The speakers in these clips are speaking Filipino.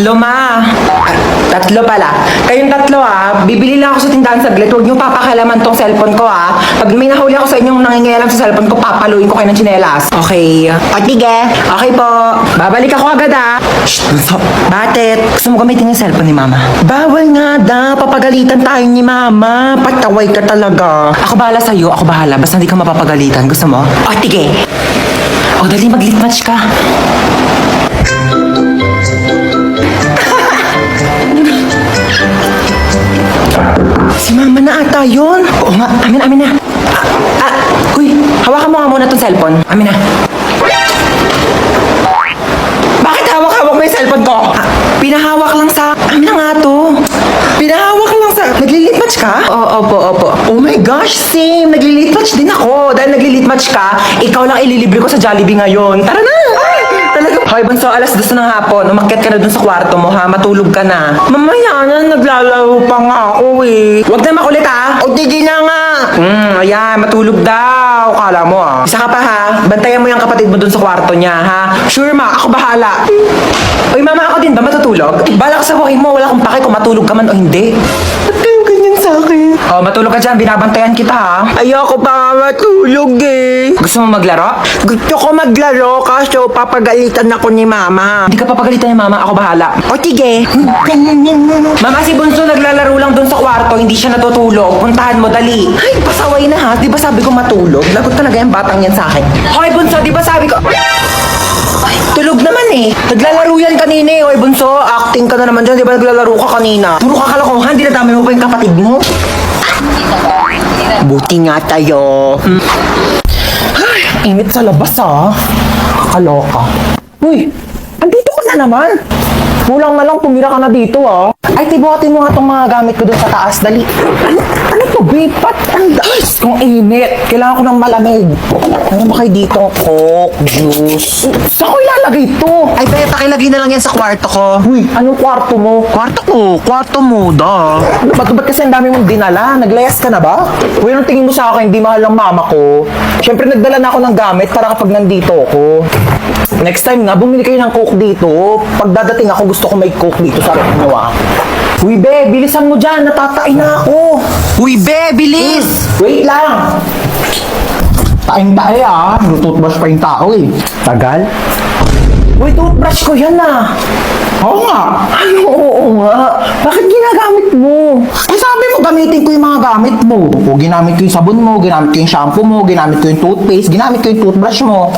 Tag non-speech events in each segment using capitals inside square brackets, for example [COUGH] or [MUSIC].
Tatlo, ma. Ah, tatlo pala. Kayong tatlo, ah. Bibili lang ako sa tindahan saglit. Huwag niyo papakalaman tong cellphone ko, ah. Pag may nahuli ako sa inyong nangingialam sa cellphone ko, papaluin ko kayo ng tsinelas. Okay. O, tige. Okay po. Babalik ako agad, ah. Shh, bunso. Bakit? Gusto mo gamitin yung cellphone ni mama? Bawal nga da. Papagalitan tayo ni mama. Pataway ka talaga. Ako bahala sa'yo. Ako bahala. Basta hindi ka mapapagalitan. Gusto mo? O, tige. O, dali mag-lip match ka. Si mama na ata yun. Oo nga, amin, amin na. Ah, ah, uy, hawakan mo nga muna tong cellphone. Amin na. Bakit hawak-hawak mo yung cellphone ko? Ah, pinahawak lang sa... Amin na nga to. Pinahawak lang sa... Naglilitmatch ka? Oo, opo, opo. Oh my gosh, same. Naglilitmatch din ako. Dahil naglilitmatch ka, ikaw lang ililibre ko sa Jollibee ngayon. Tara na! Hoy, Bunso, alas dos ng hapon. Umakyat ka na dun sa kwarto mo, ha? Matulog ka na. Mamaya na, naglalaro pa nga ako, eh. Huwag na makulit, ha? O, tigil na nga. Hmm, ayan, matulog daw. Kala mo, ah. Isa ka pa, ha? Bantayan mo yung kapatid mo dun sa kwarto niya, ha? Sure, ma. Ako bahala. Uy, mama, ako din ba matutulog? Balak sa buhay mo, wala akong pake kung matulog ka man o hindi. Ba't Oh, matulog ka dyan. Binabantayan kita, ha? Ayoko pa nga matulog, eh. Gusto mo maglaro? Gusto ko maglaro kaso papagalitan ako ni mama. Hindi ka papagalitan ni mama, ako bahala. O, tige. mama, si Bunso naglalaro lang dun sa kwarto, hindi siya natutulog. Puntahan mo, dali. Ay, pasaway na ha. Di ba sabi ko matulog? Lagot talaga yung batang yan sa akin. Hoy, Bunso, di ba sabi ko... Ay, tulog naman eh. Naglalaro yan kanina eh. Hoy, Bunso, acting ka na naman dyan. Di ba naglalaro ka kanina? Puro ka kalokohan, di nadami mo pa yung kapatid mo. Buti nga tayo. Ay, init sa labas ah. Kaloka. Uy, andito ka na naman. Kulang na lang tumira ka na dito ah. Ay, tibuhatin mo nga tong mga gamit ko doon sa taas. Dali. Ano, ano babe? Ba't ang das? Kung init. Kailangan ko ng malamig. Ano ba kayo dito? Coke, juice. Saan ko ilalagay to? Ay, kaya pakilagay na lang yan sa kwarto ko. Uy, anong kwarto mo? Kwarto ko. Kwarto mo, da. Ano ba? Ba't kasi ang dami mong dinala? Naglayas ka na ba? Uy, anong tingin mo sa akin? Hindi mahal ng mama ko. Siyempre, nagdala na ako ng gamit para kapag nandito ako. Next time nga, bumili kayo ng coke dito. Pag dadating ako, gusto ko may coke dito sa rep ah. Uy, be, bilisan mo dyan. Natatain na ako. Uy, be, bilis! Wait lang. Taing tayo ah. Yung toothbrush pa yung tao eh. Tagal. Uy, toothbrush ko yan ah. Oo nga. Ano, oo nga. Bakit ginagamit mo? Eh, sabi mo, gamitin ko yung mga gamit mo. O, ginamit ko yung sabon mo, ginamit ko yung shampoo mo, ginamit ko yung toothpaste, ginamit ko yung toothbrush mo.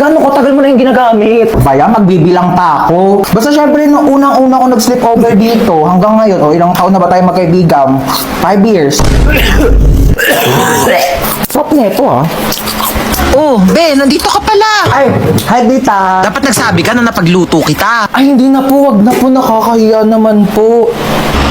Gano'ng katagal mo na yung ginagamit? Baya, magbibilang pa ako. Basta syempre, nung unang-una ko nag-slip over dito, hanggang ngayon, o ilang taon na ba tayo magkaibigan? Five years. Stop neto ah. Oh, Ben, nandito ka pala. Ay, hi Dita. Dapat nagsabi ka na napagluto kita. Ay, hindi na po. Wag na po. Nakakahiya naman po.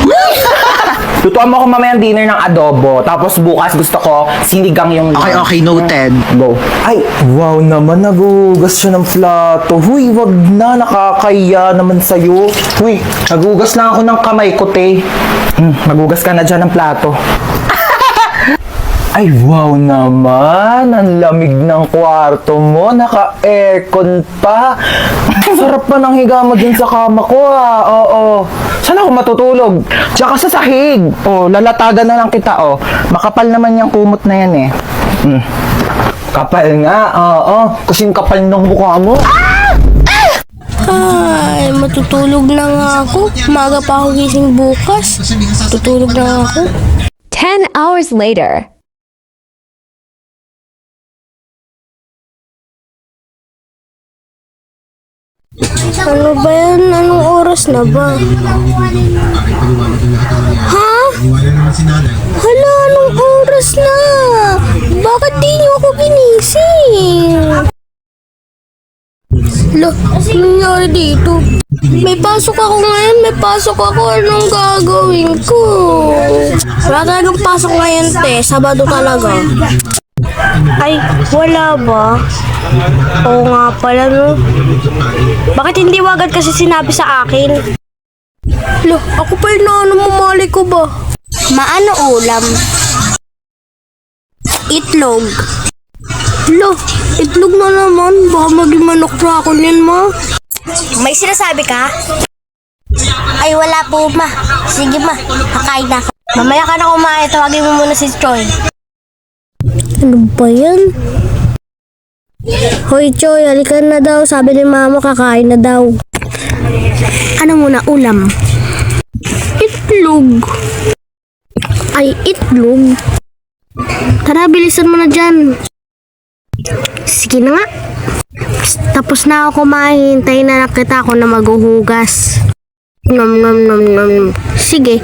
[LAUGHS] Lutuan mo ako mamaya ng dinner ng adobo. Tapos bukas gusto ko sinigang yung... Okay, okay, noted. Go. Ay, wow naman. Nagugas siya ng plato. Huy, wag na. Nakakahiya naman sa'yo. Huy, nagugas lang ako ng kamay ko, te. Hmm, magugas ka na dyan ng plato. Ay, wow naman. Ang lamig ng kwarto mo. Naka-aircon pa. Sarap pa ng higa mo dun sa kama ko, ah. Oo. Saan ako matutulog? Tsaka sa sahig. Oh, lalatagan na lang kita, oh. Makapal naman yung kumot na yan, eh. Hmm. Kapal nga, oo. Kasing kapal ng mukha mo. Ay, matutulog na nga ako. Maga pa ako gising bukas. Tutulog na nga ako. 10 hours later. Ano ba yan? Anong oras na ba? Ha? Hala, anong oras na? Bakit di niyo ako ginising? Lo, nangyari dito? May pasok ako ngayon, may pasok ako. Anong gagawin ko? Wala talagang pasok ngayon, te. Sabado talaga. Ay, wala ba? Oo nga pala, no? Bakit hindi mo agad kasi sinabi sa akin? Lo, ako pa yung naano mamali ko ba? Maano ulam? Itlog. Lo, itlog na naman. Baka maging manok na ako niyan, ma. May sinasabi ka? Ay, wala po, ma. Sige, ma. Kakain na ako. Mamaya ka na kumain. Tawagin mo muna si Troy. Ano ba yan? Hoy, Choy, halika na daw. Sabi ni mama, kakain na daw. Ano muna, ulam? Itlog. Ay, itlog. Tara, bilisan mo na dyan. Sige na nga. Tapos na ako kumain. Hintayin na lang kita ako na maghuhugas. Nom nom nom nom. Sige.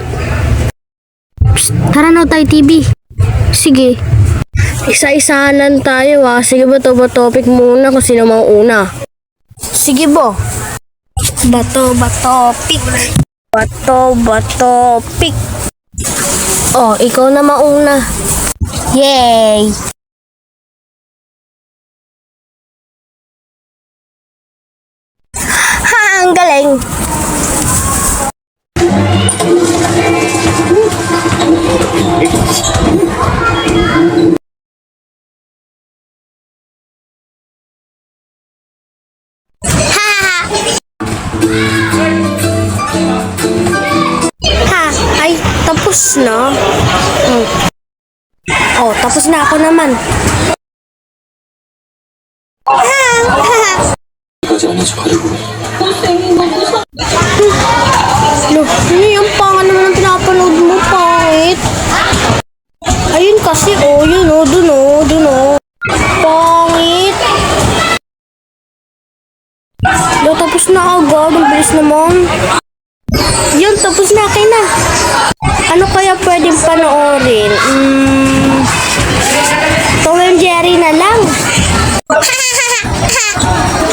Psst, Tara na tayo TV. Sige. Isa-isahan tayo ah. Sige ba to ba topic muna kung sino mauna? Sige bo. Bato ba topic? Bato ba topic? Oh, ikaw na mauna. Yay! Ha, ang galing! Tapos na ako naman. Lo, ano yung panga naman ang pinapanood mo, pangit? Ayun kasi, oh, yun, oh, dun, oh, dun, oh. Pangit. Lo, tapos na agad, ang bilis naman. Yun, tapos na, akin na. Ano kaya pwedeng panoorin? Hmm, Tom and Jerry na lang. [LAUGHS]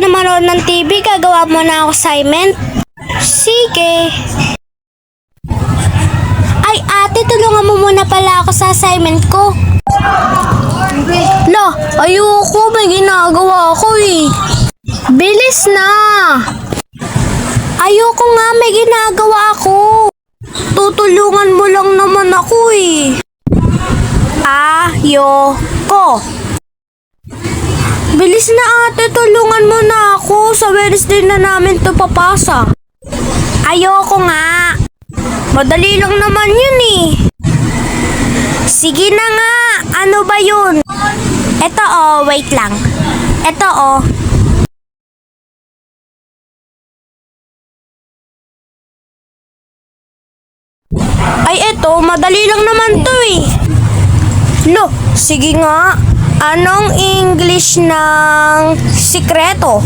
Ayoko na manood ng TV. Gagawa mo na ako assignment. Sige. Ay, ate, tulungan mo muna pala ako sa assignment ko. Lo, ayoko. May ginagawa ako eh. Bilis na. Ayoko nga, may ginagawa ako. Tutulungan mo lang naman ako eh. Ayoko. Bilis na ate, tulungan mo na ako. Sa Wednesday na namin to papasa. Ayoko nga. Madali lang naman yun eh. Sige na nga. Ano ba yun? Eto oh, wait lang. Eto oh. Ay eto, madali lang naman to eh. Lo, sige nga. Anong English ng sikreto?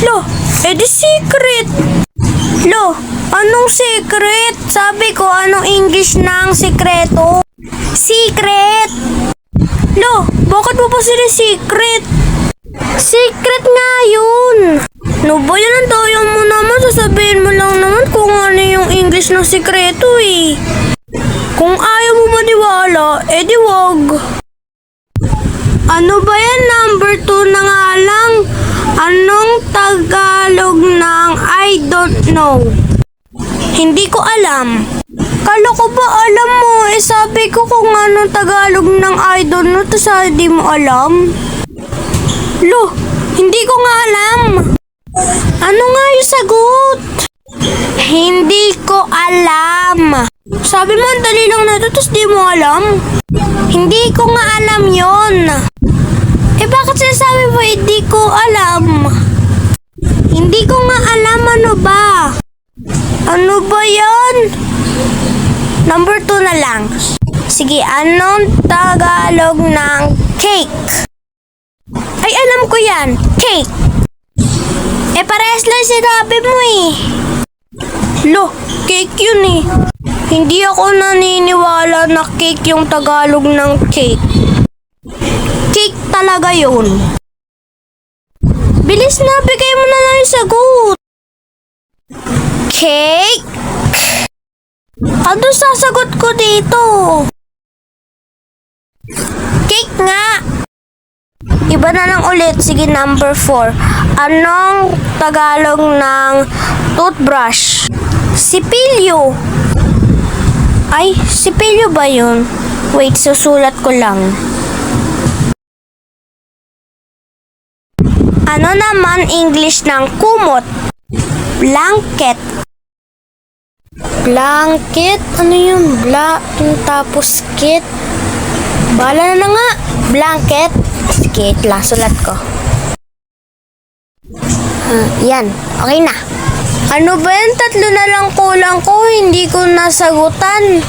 Lo, edi secret. Lo, anong secret? Sabi ko, anong English ng sikreto? Secret. Lo, bakit mo pa sila secret? Secret nga yun. No ba yan ang tayo mo naman? Sasabihin mo lang naman kung ano yung English ng sikreto eh. Kung ayaw mo maniwala, edi wag. Ano ba yan? Number 2 na nga lang. Anong Tagalog ng I don't know? Hindi ko alam. Kala ko ba alam mo? Eh sabi ko kung anong Tagalog ng I don't know, tapos hindi mo alam. Lo, hindi ko nga alam. Ano nga yung sagot? Hindi ko alam. Sabi mo, ang dali lang na ito, tapos di mo alam. Hindi ko nga alam yon. Eh bakit sinasabi mo, hindi ko alam? Hindi ko nga alam ano ba? Ano ba yan? Number 2 na lang. Sige, anong Tagalog ng cake? Ay, alam ko yan. Cake. Eh, parehas lang sinabi mo eh. Lo, cake yun eh. Hindi ako naniniwala na cake yung Tagalog ng cake. Cake talaga yun. Bilis na, bigay mo na lang yung sagot. Cake? Ano sasagot ko dito? Iba na lang ulit. Sige, number 4. Anong Tagalog ng toothbrush? Sipilyo. Ay, sipilyo ba yun? Wait, susulat ko lang. Ano naman English ng kumot? Blanket. Blanket? Ano yun? Bla, yung tapos kit. Bala na nga. Blanket. Sige, lang, sulat ko. Ah, yan. Okay na. Ano ba yan? Tatlo na lang kulang ko. Hindi ko nasagutan.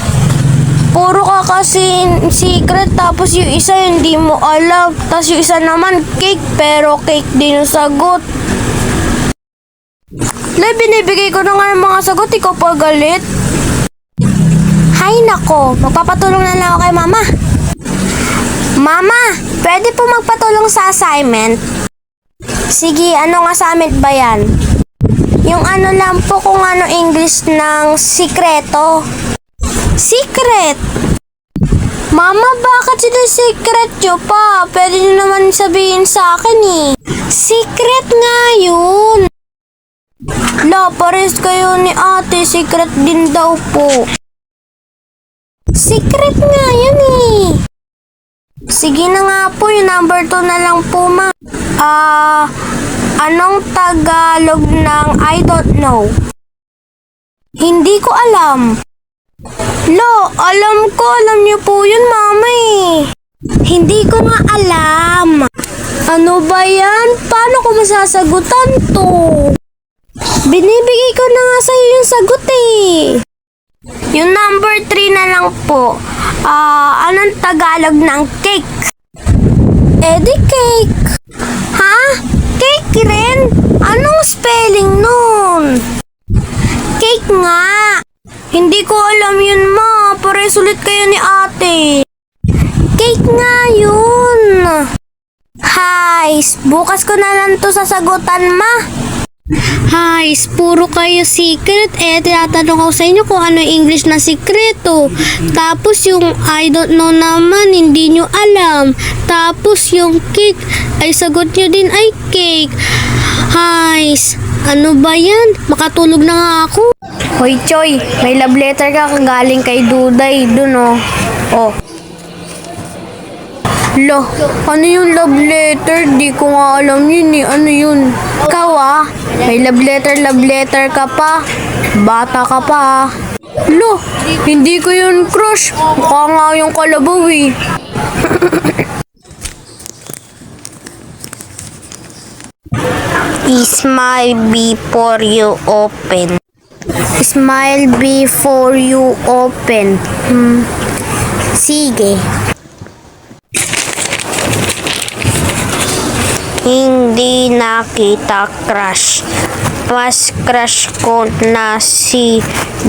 Puro ka kasi secret tapos yung isa hindi mo alam. Tapos yung isa naman cake pero cake din yung sagot. Lai, binibigay ko na nga yung mga sagot. Ikaw pa galit. Hay nako, magpapatulong na lang ako kay mama. Mama, pwede po magpatulong sa assignment? Sige, ano nga assignment ba yan? Yung ano lang po kung ano English ng sikreto. Secret! Mama, bakit sila secret nyo pa? Pwede nyo naman sabihin sa akin eh. Secret nga yun. La, pares kayo ni ate. Secret din daw po. Secret nga yan eh. Sige na nga po, yung number 2 na lang po, ma. Ah, anong Tagalog ng I don't know? Hindi ko alam. Lo, alam ko, alam niyo po yun, mama eh. Hindi ko nga alam. Ano ba yan? Paano ko masasagutan to? Binibigay ko na nga sa'yo yung sagot eh. Yung number 3 na lang po. Ah, anong Tagalog ng cake? Eh di cake. Ha? Cake rin? Anong spelling nun? Cake nga. Hindi ko alam yun, ma. Pare sulit kayo ni ate. Cake nga yun. Hays, bukas ko na lang to sasagutan, ma. Hays, puro kayo secret. Eh, tinatanong ako sa inyo kung ano yung English na sikreto. Tapos yung I don't know naman, hindi nyo alam. Tapos yung cake, ay sagot nyo din ay cake. Hays, ano ba yan? Makatulog na nga ako. Hoy, Choy, may love letter ka galing kay Duday dun, oh. Oh. Lo, ano yung love letter? Di ko nga alam yun eh. Ano yun? Ikaw ah, may love letter, love letter ka pa. Bata ka pa ah. Lo, hindi ko yun crush. Mukha nga yung kalabaw eh. Smile before you open. Smile before you open. Hmm. Sige. Hindi nakita crush. Mas crush ko na si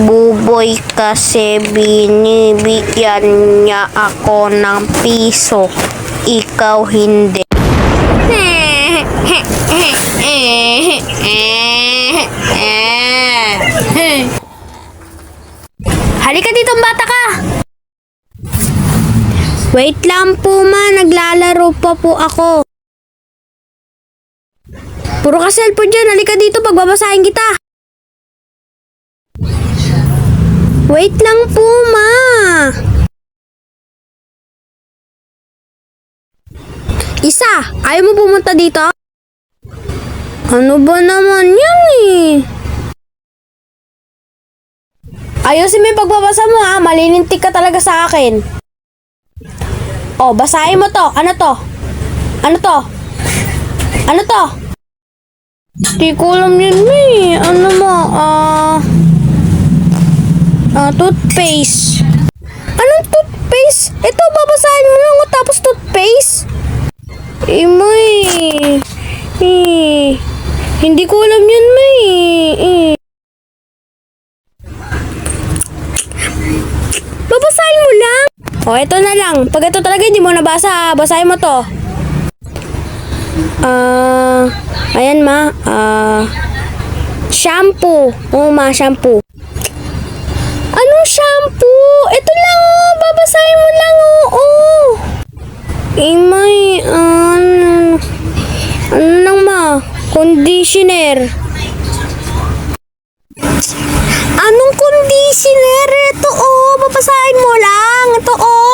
Buboy kasi binibigyan niya ako ng piso. Ikaw hindi. Halika dito, bata ka! Wait lang po ma, naglalaro pa po ako. Puro ka cellphone dyan, halika dito, pagbabasahin kita. Wait lang po ma. Isa, ayaw mo pumunta dito? Ano ba naman yan eh? Ayusin mo yung pagbabasa mo ha, malilintik ka talaga sa akin. Oh, basahin mo to. Ano to? Ano to? Ano to? Di ko alam yun, May. Ano mo? Ah... ah, toothpaste. Anong toothpaste? Ito, babasahin mo lang. oh, Tapos toothpaste? Eh, May. Eh. Hindi ko alam yun, May. Eh. Babasahin mo lang. O, ito na lang. Pag ito talaga hindi mo nabasa, basahin mo to. Ah, uh, ayan ma. Ah, uh, shampoo. Oo ma, shampoo. Anong shampoo? Ito lang oh, babasahin mo lang oh. oh. Eh, Imay, uh, eh, ano, ano lang ma? Conditioner. Anong conditioner? Ito oh, babasahin mo lang. Ito oh.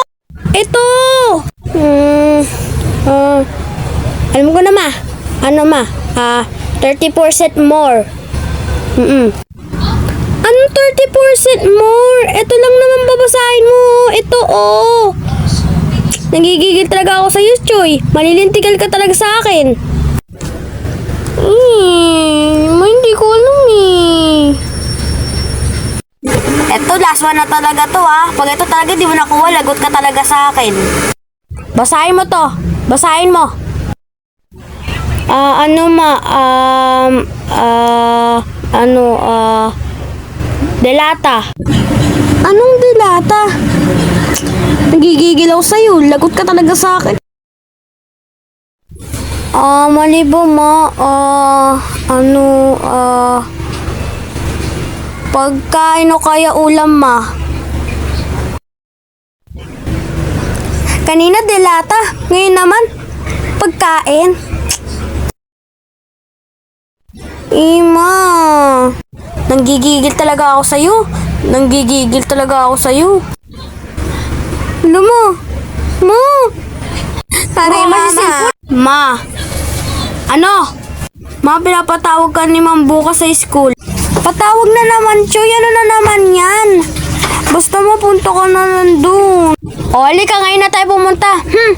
Ito! Alam ko na ma. Ano ma? Ah, 30% more. Mm Anong 30% more? Ito lang naman babasahin mo. Ito oh. Nagigigil talaga ako sa iyo, Choy. Malilintigal ka talaga sa akin. Ma, hindi ko alam eh. Eto, last one na talaga to ha. Pag ito talaga di mo nakuha, lagot ka talaga sa akin. Basahin mo to. Basahin mo. Ah, ano ma, um, ah, ano, ah, delata. Anong delata? Nagigigil ako sa'yo. Lagot ka talaga sa akin. Ah, mali ba ma? Ah, ano, ah, pagkain o kaya ulam ma? Kanina delata, ngayon naman, pagkain. Ima, nanggigigil talaga ako sa'yo. Nanggigigil talaga ako sa'yo. Ano mo? Ma! Tari, masisipon. Ma! Ano? Ma, pinapatawag ka ni Ma'am bukas sa school. Patawag na naman, Choy. Ano na naman yan? Basta mapunta ka na nandun. O, halika ngayon na tayo pumunta. Hmm.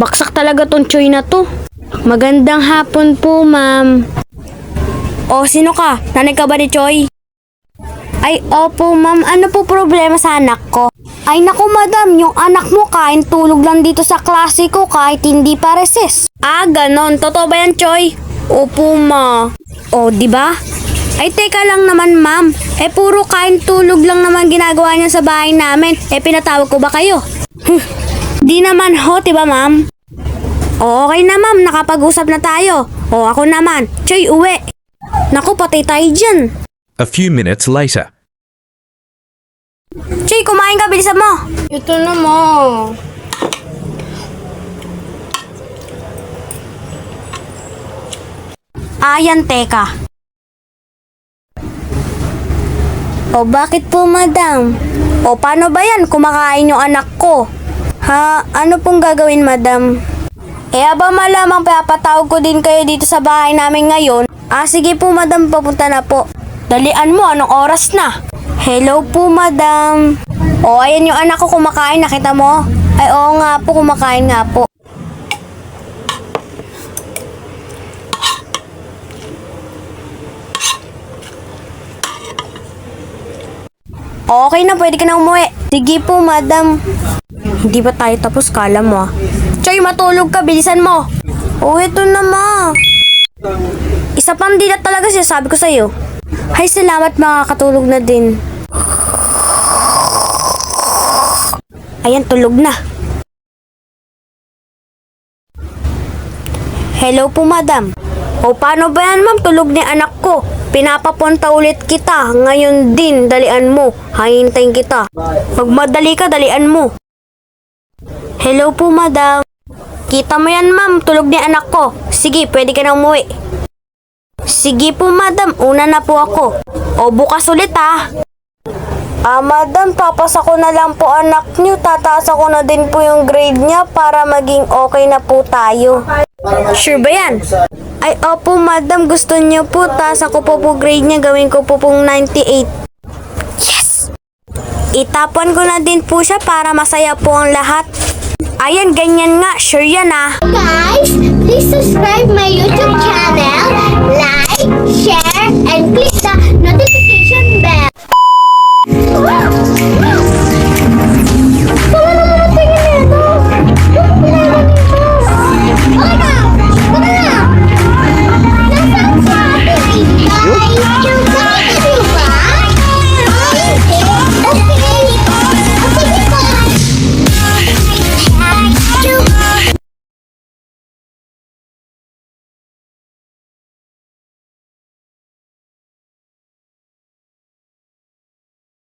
Baksak talaga tong Choy na to. Magandang hapon po, ma'am. O, sino ka? Nanay ka ba ni Choy? Ay, opo, ma'am. Ano po problema sa anak ko? Ay, naku, madam. Yung anak mo kain tulog lang dito sa klase ko kahit hindi pa reses. Ah, ganon. Totoo ba yan, Choy? Opo, ma. O, di ba? Ay, teka lang naman, ma'am. Eh, puro kain tulog lang naman ginagawa niya sa bahay namin. Eh, pinatawag ko ba kayo? Huh. Di naman ho, di ba, ma'am? O, okay na, ma'am. Nakapag-usap na tayo. O, ako naman. Choy, uwi. Naku, patay tayo dyan. A few minutes later. Choy, kumain ka. Bilisan mo. Ito na mo. Ayan, teka. O bakit po, madam? O paano ba yan? Kumakain yung anak ko. Ha? Ano pong gagawin, madam? Eh, aba malamang papatawag ko din kayo dito sa bahay namin ngayon. Ah, sige po, madam. Papunta na po. Dalian mo, anong oras na? Hello po, madam. O, ayan yung anak ko kumakain. Nakita mo? Ay, oo nga po, kumakain nga po. Okay na, pwede ka na umuwi. Sige po, madam. Hindi ba tayo tapos? Kala mo ah. Choy, matulog ka. Bilisan mo. Oh, eto na ma. Isa pang dilat talaga siya, sabi ko sa'yo. Hay, salamat makakatulog na din. Ayan, tulog na. Hello po, madam. O paano ba yan, ma'am? Tulog ni anak ko. Pinapapunta ulit kita. Ngayon din, dalian mo. Hahintayin kita. Magmadali ka, dalian mo. Hello po, madam. Kita mo yan, ma'am. Tulog ni anak ko. Sige, pwede ka na umuwi. Sige po, madam. Una na po ako. O, bukas ulit, ha. Ah, madam, papasa ko na lang po anak niyo. Tataas ako na din po yung grade niya para maging okay na po tayo. Sure ba yan? Ay, opo, madam. Gusto niyo po. Taas ako po po grade niya. Gawin ko po pong 98. Yes! Itapon ko na din po siya para masaya po ang lahat. Ayan, ganyan nga. Sure yan ah. Guys,